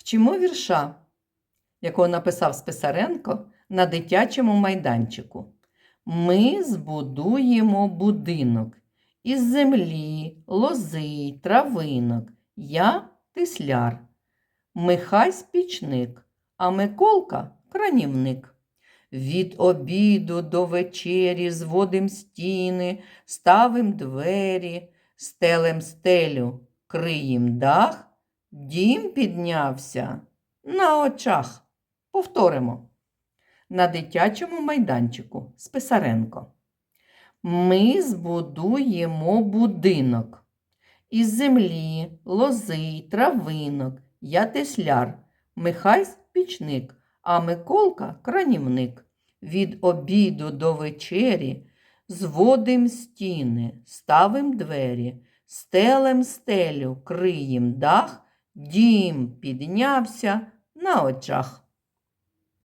Вчимо вірша, якого написав Списаренко на дитячому майданчику. Ми збудуємо будинок із землі, лози, травинок. Я тисляр. Михась пічник, а Миколка кранівник. Від обіду до вечері зводим стіни, ставим двері, стелем стелю, криєм дах, дім піднявся на очах. Повторимо. На дитячому майданчику з Писаренко. Ми збудуємо будинок із землі, лози, травинок. Я тесляр, Михась пічник, а Миколка кранівник. Від обіду до вечері зводим стіни, ставим двері, стелем стелю, криєм дах, дім піднявся на очах.